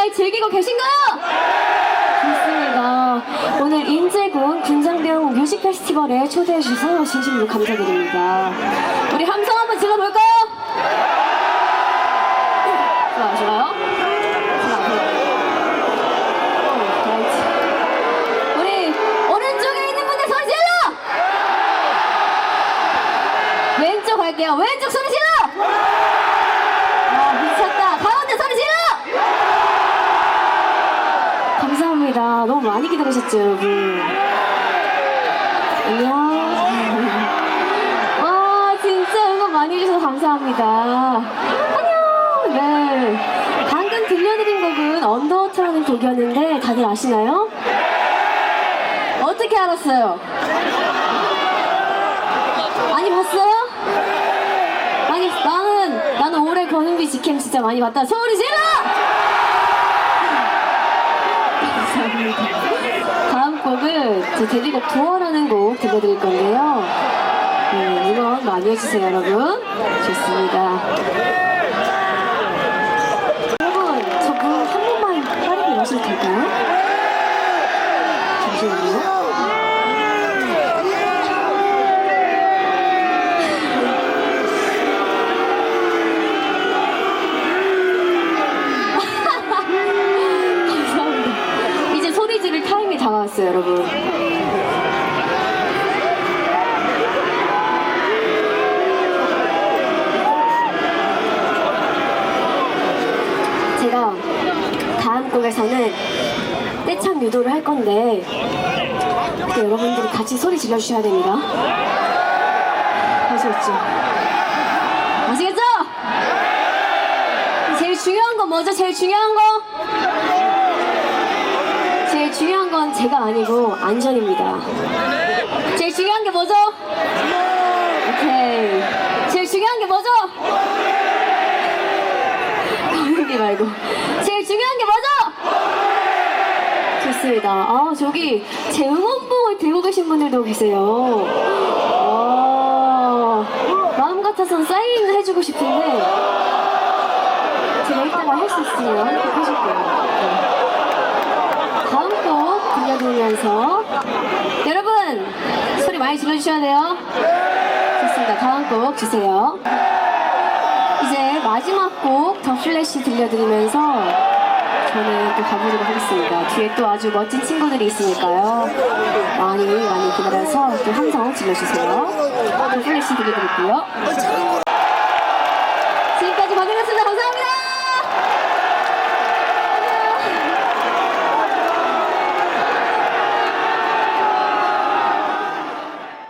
잘 즐기고 계신가요? 좋습니다. 오늘 인제군 군장대형 뮤직 페스티벌에 초대해 주셔서 진심으로 감사드립니다. 우리 함성 한번 질러볼까요? 좋아요, 좋아요. 좋아요. 어, 라이트. 우리 오른쪽에 있는 분들 소리 질러! 왼쪽 갈게요. 왼쪽 소리 질러! 아, 미쳤다. 가운데 소리 질러! 감사합니다. 너무 많이 기다리셨죠, 여러분? 안녕. 와, 진짜 응원 많이 해주셔서 감사합니다. 안녕. 네. 방금 들려드린 곡은 언더워터라는 곡이었는데 다들 아시나요? 어떻게 알았어요? 많이 봤어요? 아니 나는 나는 올해 권은비 직캠 진짜 많이 봤다. 소리 질러! 다. 다음 곡은 제 데뷔곡 도어라는 곡 들려드릴 건데요. 네, 응원 많이 해주세요, 여러분. 좋습니다. 여러분, 저 물 한 번만 빠르게 마셔도 될까요? 잠시만요. 감사합니다. 이제 소리 지를 타임이 다가왔어요, 여러분. 제가 다음 곡에서는 떼창 유도를 할 건데 여러분들이 같이 소리 질러주셔야 됩니다. 아시겠죠? 아시겠죠? 제일 중요한 건 뭐죠? 제일 중요한 거? 제일 중요한 건 제가 아니고 안전입니다. 제일 중요한 게 뭐죠? 오케이. 제일 중요한 게 뭐죠? 거기 말고. 제일 중요한 게 뭐죠? 좋습니다. 아, 저기 제 응원봉을 들고 계신 분들도 계세요. 아, 마음 같아선 사인 해주고 싶은데 제가 이따가 할 수 있으면 꼭 해줄게요. 네. 들려드리면서 여러분 소리 많이 질러주셔야 돼요. 좋습니다. 다음 곡 주세요. 이제 마지막 곡 더 플래시 들려드리면서 저는 또 가보도록 하겠습니다. 뒤에 또 아주 멋진 친구들이 있으니까요. 많이 많이 기다려서 또 함성 질러주세요. 더 플래시 들려드릴게요.